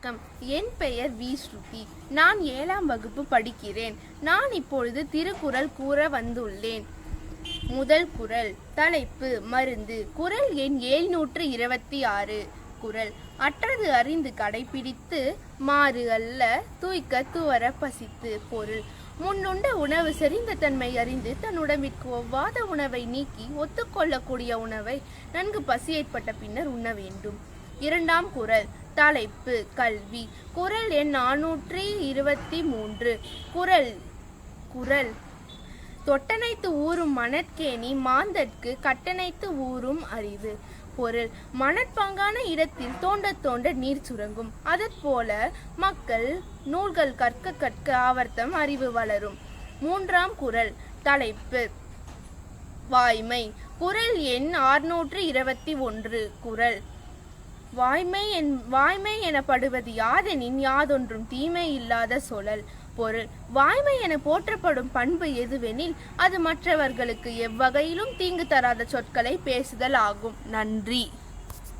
வணக்கம். என் பெயர் வி. ஸ்ருதி. நான் ஏழாம் வகுப்பு படிக்கிறேன். நான் இப்பொழுது திருக்குறள் கூற வந்துள்ளேன். முதல் குறள் தலைப்பு மருந்து. குறள் எண் ஏழ்நூற்று இருபத்தி ஆறு. குறள் அற்றது அறிந்து கடைபிடித்து மாறு அல்ல தூய்க்க துவர பசித்து. பொருள் முன்னுண்ட உணவு செறிந்த தன்மை அறிந்து தன் உடம்பிற்கு ஒவ்வாத உணவை நீக்கி ஒத்துக்கொள்ளக்கூடிய உணவை நன்கு பசி ஏற்பட்ட பின்னர் உண்ண வேண்டும். இரண்டாம் குறள் தலைப்பு கல்வி. குறள் எண் நானூற்றி இருபத்தி மூன்று. குறள் குறள் தொட்டனைத்து ஊறும் மணற்கேணி மாந்தற்கு கட்டணைத்து ஊறும் அறிவு. பொருள் மணற்பாங்கான இடத்தில் தோண்ட தோண்ட நீர் சுரங்கும். போல மக்கள் நூல்கள் கற்க கற்க ஆவர்த்தம் அறிவு வளரும். மூன்றாம் குறள் தலைப்பு. வாய்மை. குறள் எண் ஆறுநூற்று இருபத்தி ஒன்று. குறள் வாய்மை என் வாய்மை எனப்படுவது யாதெனின் யாதொன்றும் தீமை இல்லாத சொலல் பொருள் வாய்மை என போற்றப்படும் பண்பு எதுவெனில் அது மற்றவர்களுக்கு எவ்வகையிலும் தீங்கு தராத சொற்களை பேசுதல் ஆகும் நன்றி.